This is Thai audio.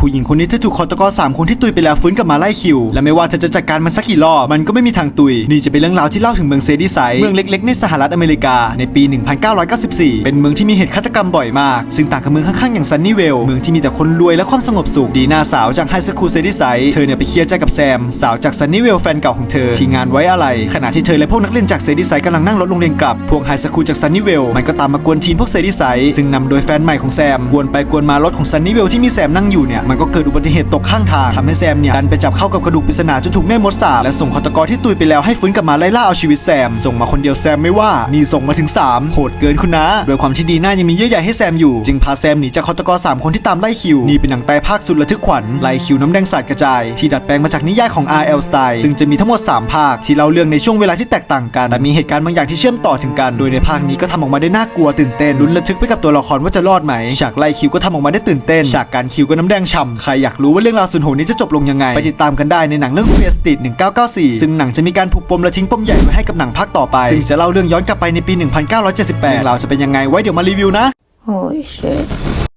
ผู้หญิงคนนี้เธอถูกฆาตกรสามคนที่ตุยไปแล้วฟื้นกลับมาไล่คิว และไม่ว่าเธอจะจัดการมันสักกี่รอบมันก็ไม่มีทางตุย นี่จะเป็นเรื่องราวที่เล่าถึงเมืองเซดีไซเมืองเล็กๆ ในสหรัฐอเมริกาในปี 1994 เป็นเมืองที่มีเหตุฆาตกรรมบ่อยมาก ซึ่งต่างกับเมืองข้างๆอย่างซันนี่เวลเมืองที่มีแต่คนรวยและความสงบสุขดีน่าสาวจากไฮสคูลเซดีไซเธอเนี่ยไปเคลียร์ใจกับแซมสาวจากซันนี่เวลแฟนเก่าของเธอที่งานไว้อะไร ขณะที่เธอและพวกนักเรียนจากเซดีไซกำลังนั่งรถโรงเรียนกลับพวกไฮสคูลจากซันนี่เวลมันก็ตามมากวนทีมพวกเซดีไซซึ่งนำโดยแฟนใหม่ของแซมกวนไปกวนมารถของซันนี่เวลที่มีแซมนั่งอยู่เนี่ยมันก็เกิดอุบัติเหตุตกข้างทางทำให้แซมเนี่ยดันไปจับเข้ากับกระดูกปริศนาจนถูกแม่มดสาบและส่งฆาตกรที่ตุยไปแล้วให้ฟื้นกลับมาไล่ล่าเอาชีวิตแซม ส่งมาคนเดียวแซมไม่ว่านี่ส่งมาถึง 3 โหดเกินคุณนะโดยความที่ดีน่ายังมีเยื่อใยให้แซมอยู่ จึงพาแซมหนีจากฆาตกรสามคนที่ตามไล่คิวนี่เป็นหนังไตรภาคสุดระทึกขวัญไล่คิวน้ำแดงสาดกระจายที่ดัดแปลงมาจากนิยายของ R.L. Stein ซึ่งจะมีทั้งหมด 3 ภาคที่เล่าเรื่องในช่วงเวลาที่แตกต่างกันแต่มีเหตุการณ์บางอย่างที่เชื่อมต่อถึงกัน โดยในภาคนี้ก็ทำออกมาได้น่ากลัวตื่นเต้นลุ้นระทึกไปกับตัวละครว่าจะรอดไหมฉากไล่คิวก็ทำออกมาได้ตื่นเต้นฉากการคิวก็น้ำแดงฉำใครอยากรู้ว่าเรื่องราวสุดโหดนี้จะจบลงยังไง ไปติดตามกันได้ในหนังเรื่อง Fear Street 1994 ซึ่งหนังจะมีการผูกปมและทิ้งปมใหญ่ไว้ให้กับหนังภาคต่อไป ซึ่งจะเล่าเรื่องย้อนกลับไปในปี 1978เรื่องราวจะเป็นยังไงไว้เดี๋ยวมารีวิวนะ Holy shit.